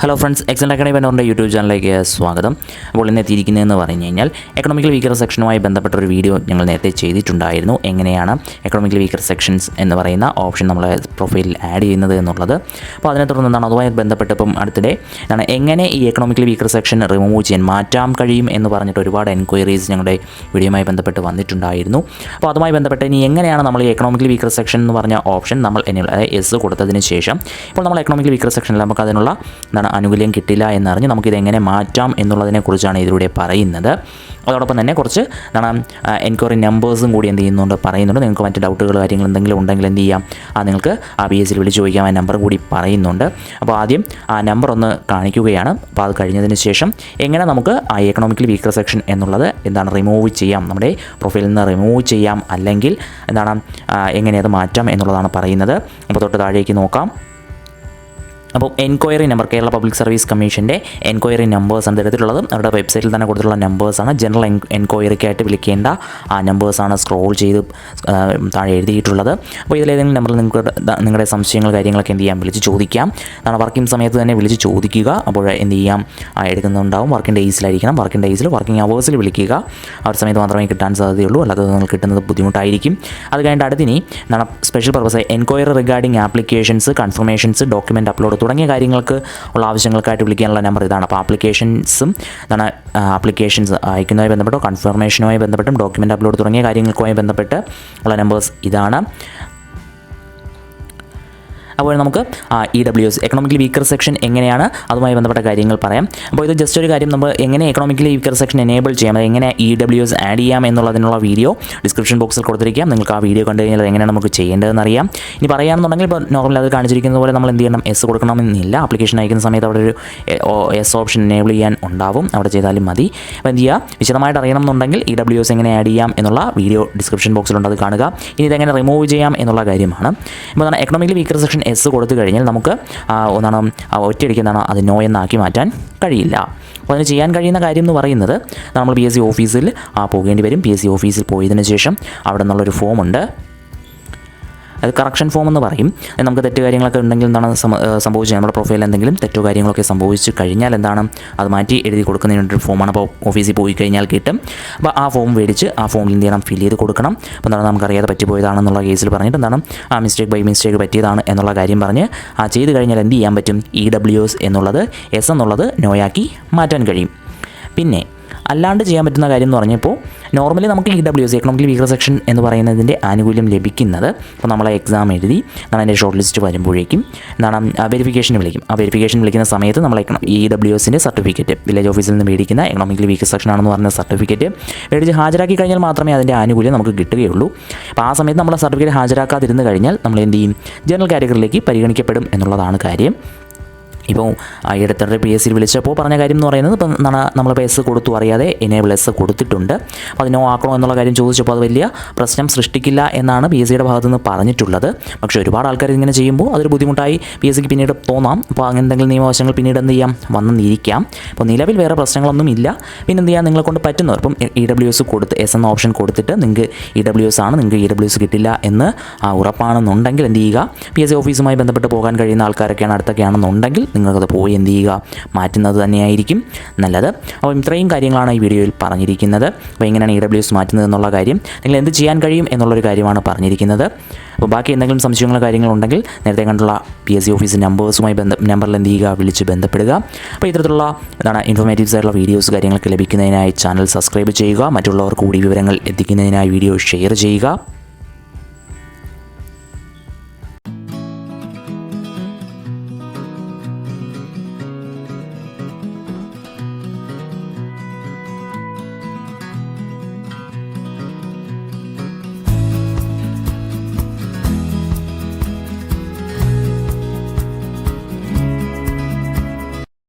Hello friends Excel academy ബെന്നോറിന്റെ YouTube ചാനലിലേക്ക് സ്വാഗതം. അപ്പോൾ ഇന്ന് എത്തിയിരിക്കുന്നതെന്ന് പറഞ്ഞു കഴിഞ്ഞാൽ എക്കണോമിക്കൽ വീക്കർ സെക്ഷനുമായി ബന്ധപ്പെട്ട ഒരു വീഡിയോ ഞങ്ങൾ നേരത്തെ ചെയ്തിട്ടുണ്ടായിരുന്നു. എങ്ങനെയാണ് എക്കണോമിക്കൽ വീക്കർ സെക്ഷൻസ് എന്ന് പറയുന്ന ഓപ്ഷൻ നമ്മളെ പ്രൊഫൈലിൽ ആഡ് ചെയ്യുന്നത് എന്നുള്ളത്. അപ്പോൾ അതിനെ തുടർന്ന് എന്താണ് അതുമായി ബന്ധപ്പെട്ട് ഇപ്പം അടുത്തിടെ എന്താണ് എങ്ങനെ ഈ എക്കണോമിക്കൽ വീക്കർ സെക്ഷൻ റിമൂവ് ചെയ്യാൻ മാറ്റാൻ കഴിയും എന്ന് പറഞ്ഞിട്ട് ഒരുപാട് എൻക്വയറീസ് ഞങ്ങളുടെ വീഡിയോയുമായി ബന്ധപ്പെട്ട് വന്നിട്ടുണ്ടായിരുന്നു. അപ്പോൾ അതുമായി ബന്ധപ്പെട്ട് ഇനി എങ്ങനെയാണ് നമ്മൾ ഈ എക്കണോമിക്കൽ വീക്കർ സെക്ഷൻ എന്ന് പറഞ്ഞ ഓപ്ഷൻ നമ്മൾ എസ് കൊടുത്തതിന് ശേഷം. ഇപ്പോൾ നമ്മൾ എക്കണോമിക്കൽ വീക്കർ സെക്ഷനിൽ നമുക്ക് അതിനുള്ള എന്താണ് ആനുകൂല്യം കിട്ടില്ല എന്നറിഞ്ഞ് നമുക്കിത് എങ്ങനെ മാറ്റാം എന്നുള്ളതിനെക്കുറിച്ചാണ് ഇതിലൂടെ പറയുന്നത്. അതോടൊപ്പം തന്നെ കുറച്ച് എന്താണ് എൻക്വയറി നമ്പേഴ്സും കൂടി എന്ത് ചെയ്യുന്നുണ്ട് പറയുന്നുണ്ട്. നിങ്ങൾക്ക് മറ്റ് ഡൗട്ടുകൾ കാര്യങ്ങൾ എന്തെങ്കിലും ഉണ്ടെങ്കിൽ എന്ത് ചെയ്യാം ആ നിങ്ങൾക്ക് ആ ബി എസ് വിളിച്ച് ചോദിക്കാം ആ നമ്പർ കൂടി പറയുന്നുണ്ട്. അപ്പോൾ ആദ്യം ആ നമ്പർ ഒന്ന് കാണിക്കുകയാണ്. അപ്പോൾ അത് കഴിഞ്ഞതിന് ശേഷം എങ്ങനെ നമുക്ക് ആ എക്കണോമിക്കൽ വീക്കർ സെക്ഷൻ എന്നുള്ളത് എന്താണ് റിമൂവ് ചെയ്യാം നമ്മുടെ പ്രൊഫൈലിൽ നിന്ന് റിമൂവ് ചെയ്യാം അല്ലെങ്കിൽ എന്താണ് എങ്ങനെ അത് മാറ്റാം എന്നുള്ളതാണ് പറയുന്നത്. അപ്പോൾ തൊട്ട് താഴേക്ക് നോക്കാം. അപ്പോൾ enquiry number Kerala public service കമ്മീഷന്റെ എൻക്വയറി നമ്പേഴ്സ് നമ്പേഴ്സാണ് എടുത്തിട്ടുള്ളത് അവരുടെ വെബ്സൈറ്റിൽ തന്നെ കൊടുത്തിട്ടുള്ള നമ്പേഴ്സാണ് ജനറൽ എൻക്വയറിക്കായിട്ട് വിളിക്കേണ്ട ആ നമ്പേഴ്സാണ് സ്ക്രോൾ ചെയ്ത് താഴെ എഴുതിയിട്ടുള്ളത്. അപ്പോൾ ഇതിലേതെങ്കിലും നമ്പറിൽ നിങ്ങൾക്ക് നിങ്ങളുടെ സംശയങ്ങൾ കാര്യങ്ങളൊക്കെ എന്ത് ചെയ്യാം? വിളിച്ച് ചോദിക്കാം. അതാണ് വർക്കിംഗ് സമയത്ത് തന്നെ വിളിച്ച് ചോദിക്കുക. അപ്പോൾ എന്ത് ചെയ്യാം? എടുക്കുന്നുണ്ടാവും. വർക്കിംഗ് ഡേയ്സിലായിരിക്കണം വർക്കിംഗ് ഡേയ്സിൽ വർക്കിംഗ് അവേഴ്സിൽ വിളിക്കുക. ആ ഒരു സമയത്ത് മാത്രമേ കിട്ടാൻ സാധ്യതയുള്ളൂ. അല്ലാതെ നിങ്ങൾ കിട്ടുന്നത് ബുദ്ധിമുട്ടായിരിക്കും. അത് കഴിഞ്ഞിട്ട് അടുത്തിനി എന്താണ് special purpose enquiry regarding applications confirmations document upload തുടങ്ങിയ കാര്യങ്ങൾക്ക് ഉള്ള ആവശ്യങ്ങൾക്കായിട്ട് വിളിക്കാനുള്ള നമ്പർ ഇതാണ്. അപ്പോൾ ആപ്ലിക്കേഷൻസും എന്താണ് ആപ്ലിക്കേഷൻസ് അയക്കുന്നതുമായി ബന്ധപ്പെട്ടോ കൺഫർമേഷനുമായി ബന്ധപ്പെട്ടും ഡോക്യുമെന്റ് അപ്ലോഡ് തുടങ്ങിയ കാര്യങ്ങൾക്കുമായി ബന്ധപ്പെട്ട് ഉള്ള നമ്പേഴ്സ് ഇതാണ്. അപ്പോൾ നമുക്ക് E W S economically weaker section എങ്ങനെയാണ്? അതുമായി ബന്ധപ്പെട്ട കാര്യങ്ങൾ പറയാം. അപ്പോൾ ഇത് ജസ്റ്റ് ഒരു കാര്യം നമ്മൾ എങ്ങനെ എക്കണോമിക്കലി വീക്കർ സെക്ഷൻ എനേബിൾ ചെയ്യാം എങ്ങനെ ഇ ഡബ്ല്യു എസ് ആഡ് ചെയ്യാം എന്നുള്ളതിനുള്ള വീഡിയോ ഡിസ്ക്രിപ്ഷൻ ബോക്സിൽ കൊടുത്തിരിക്കാം. നിങ്ങൾക്ക് ആ വീഡിയോ കണ്ടു കഴിഞ്ഞാൽ എങ്ങനെ എങ്ങനെയാണ് നമുക്ക് ചെയ്യേണ്ടതെന്ന് അറിയാം. ഇനി പറയുകയാണെന്നുണ്ടെങ്കിൽ ഇപ്പോൾ നോർമൽ അത് കാണിച്ചിരിക്കുന്ന പോലെ നമ്മൾ എന്ത് ചെയ്യണം? എസ് കൊടുക്കണമെന്നില്ല. ആപ്ലിക്കേഷൻ അയക്കുന്ന സമയത്ത് അവിടെ ഒരു എസ് ഓപ്ഷൻ എനേബിൾ ചെയ്യാൻ ഉണ്ടാവും. അവിടെ ചെയ്താലും മതി. അപ്പോൾ എന്ത് ചെയ്യുക? വിശദമായിട്ട് അറിയണമെന്നുണ്ടെങ്കിൽ ഇ ഡബ്ല്യു എസ് എങ്ങനെ ആഡ് ചെയ്യാം എന്നുള്ള വീഡിയോ ഡിസ്ക്രിപ്ഷൻ ബോക്സിലുണ്ട് അത് കാണുക. ഇനി ഇതെങ്ങനെ റിമൂവ് ചെയ്യാം എന്നുള്ള കാര്യമാണ്. എന്താണ് എക്കണോമിക്കലി വീക്കർ സെക്ഷൻ എസ് കൊടുത്തു കഴിഞ്ഞാൽ നമുക്ക് ഒന്നാണ് ഒറ്റയടിക്കുന്നതാണ് അത് നോ എന്നാക്കി മാറ്റാൻ കഴിയില്ല. അപ്പോൾ അതിന് ചെയ്യാൻ കഴിയുന്ന കാര്യം എന്ന് പറയുന്നത് നമ്മൾ പി എസ് സി ഓഫീസിൽ പോകേണ്ടി വരും. പി എസ് സി ഓഫീസിൽ പോയതിനു ശേഷം അവിടെ നിന്നുള്ളൊരു ഫോമുണ്ട് അത് കറക്ഷൻ ഫോം എന്ന് പറയും. നമുക്ക് തെറ്റ് കാര്യങ്ങളൊക്കെ ഉണ്ടെങ്കിൽ എന്താണ് സംഭവിച്ചത് നമ്മുടെ പ്രൊഫൈലിൽ എന്തെങ്കിലും തെറ്റോ കാര്യങ്ങളൊക്കെ സംഭവിച്ചു കഴിഞ്ഞാൽ എന്താണ് അത് മാറ്റി എഴുതി കൊടുക്കുന്നതിനൊരു ഫോമാണ് അപ്പോൾ ഓഫീസിൽ പോയി കഴിഞ്ഞാൽ കിട്ടും. അപ്പോൾ ആ ഫോം മേടിച്ച് ആ ഫോമിൽ എന്ത് ചെയ്യണം ഫില്ല് ചെയ്ത് കൊടുക്കണം. അപ്പോൾ എന്താണ് നമുക്കറിയാതെ പറ്റിപ്പോയതാണെന്നുള്ള കേസിൽ പറഞ്ഞിട്ട് എന്താണ് ആ മിസ്റ്റേക്ക് ബൈ മിസ്റ്റേക്ക് പറ്റിയതാണ് എന്നുള്ള കാര്യം പറഞ്ഞ് ആ ചെയ്ത് കഴിഞ്ഞാൽ എന്ത് ചെയ്യാൻ പറ്റും? ഇ ഡബ്ല്യു എസ് എന്നുള്ളത് എസ് എന്നുള്ളത് നോയാക്കി മാറ്റാൻ കഴിയും. പിന്നെ അല്ലാണ്ട് ചെയ്യാൻ പറ്റുന്ന കാര്യം എന്ന് പറഞ്ഞപ്പോൾ നോർമലി നമുക്ക് E W S economical weaker section എന്ന് പറയുന്നതിന്റെ ആനുകൂല്യം ലഭിക്കുന്നത് അപ്പോൾ നമ്മളെ എക്സാം എഴുതി എന്നാണ് അതിന്റെ ഷോർട്ട് ലിസ്റ്റ് വരുമ്പോഴേക്കും എന്താണ് വെരിഫിക്കേഷൻ വിളിക്കും. ആ വെരിഫിക്കേഷൻ വിളിക്കുന്ന സമയത്ത് നമ്മൾ ഇ ഡബ്ല്യു എസിന്റെ സർട്ടിഫിക്കറ്റ് വില്ലേജ് ഓഫീസിൽ നിന്ന് മേടിക്കുന്ന എക്കണോമിക്കൽ വീക്കർ സെക്ഷൻ ആണെന്ന് പറഞ്ഞ സർട്ടിഫിക്കറ്റ് മേടിച്ച് ഹാജരാക്കി കഴിഞ്ഞാൽ മാത്രമേ അതിന്റെ ആനുകൂല്യം നമുക്ക് കിട്ടുകയുള്ളൂ. അപ്പോൾ ആ സമയത്ത് നമ്മൾ സർട്ടിഫിക്കറ്റ് ഹാജരാക്കാതിരുന്ന് കഴിഞ്ഞാൽ നമ്മൾ എന്ത് ചെയ്യും? ജനറൽ കാറ്റഗറിയിലേക്ക് പരിഗണിക്കപ്പെടും എന്നുള്ളതാണ് കാര്യം. ഇപ്പോൾ ഈ അടുത്തിടെ പി എസ് സിയിൽ വിളിച്ചപ്പോൾ പറഞ്ഞ കാര്യം എന്ന് പറയുന്നത് ഇപ്പം നമ്മൾ പേസ് കൊടുത്തു. അറിയാതെ എനേബിൾ എസ് കൊടുത്തിട്ടുണ്ട്. അപ്പോൾ അത് നോ ആക്കണോ എന്നുള്ള കാര്യം ചോദിച്ചപ്പോൾ അത് വലിയ പ്രശ്നം സൃഷ്ടിക്കില്ല എന്നാണ് പി എസ് സിയുടെ ഭാഗത്തു നിന്ന് പറഞ്ഞിട്ടുള്ളത്. പക്ഷേ ഒരുപാട് ആൾക്കാർ ഇങ്ങനെ ചെയ്യുമ്പോൾ അതൊരു ബുദ്ധിമുട്ടായി പി എസ് സിക്ക് പിന്നീട് തോന്നാം. അപ്പോൾ അങ്ങനെ എന്തെങ്കിലും നിയമവശങ്ങൾ പിന്നീട് എന്ത് ചെയ്യാം? വന്നെന്നിരിക്കാം അപ്പോൾ നിലവിൽ വേറെ പ്രശ്നങ്ങളൊന്നും ഇല്ല. പിന്നെ എന്ത് ചെയ്യാം? നിങ്ങളെ കൊണ്ട് പറ്റുന്നവർ ഇപ്പം ഇ ഡബ്ല്യു എസ് കൊടുത്ത് എസ് എന്ന ഓപ്ഷൻ കൊടുത്തിട്ട് നിങ്ങൾക്ക് ഇ ഡബ്ല്യു എസ് ആണ് നിങ്ങൾക്ക് ഇ ഡബ്ല്യു എസ് കിട്ടില്ല എന്ന് ഉറപ്പാണെന്നുണ്ടെങ്കിൽ എന്ത് ചെയ്യുക? പി എസ് സി ഓഫീസുമായി ബന്ധപ്പെട്ട് പോകാൻ കഴിയുന്ന ആൾക്കാരൊക്കെയാണ് അടുത്തൊക്കെയാണെന്നുണ്ടെങ്കിൽ നിങ്ങൾക്കത് പോയി എന്ത് ചെയ്യുക? മാറ്റുന്നത് തന്നെയായിരിക്കും നല്ലത്. അപ്പോൾ ഇത്രയും കാര്യങ്ങളാണ് ഈ വീഡിയോയിൽ പറഞ്ഞിരിക്കുന്നത്. അപ്പോൾ എങ്ങനെയാണ് ഇ ഡബ്ല്യു എസ് മാറ്റുന്നത് എന്നുള്ള കാര്യം നിങ്ങൾ എന്ത് ചെയ്യാൻ കഴിയും എന്നുള്ളൊരു കാര്യമാണ് പറഞ്ഞിരിക്കുന്നത്. അപ്പോൾ ബാക്കി എന്തെങ്കിലും സംശയങ്ങളോ കാര്യങ്ങളുണ്ടെങ്കിൽ നേരത്തെ കണ്ടുള്ള പി എസ് സി ഓഫീസ് നമ്പേഴ്സുമായി ബന്ധ നമ്പറിൽ എന്ത് ചെയ്യുക? വിളിച്ച് ബന്ധപ്പെടുക. അപ്പോൾ ഇത്തരത്തിലുള്ള എന്താണ് ഇൻഫോർമേറ്റീവ്സ് ആയിട്ടുള്ള വീഡിയോസ് കാര്യങ്ങളൊക്കെ ലഭിക്കുന്നതിനായി ചാനൽ സബ്സ്ക്രൈബ് ചെയ്യുക. മറ്റുള്ളവർക്ക് കൂടി വിവരങ്ങൾ എത്തിക്കുന്നതിനായി വീഡിയോ ഷെയർ ചെയ്യുക.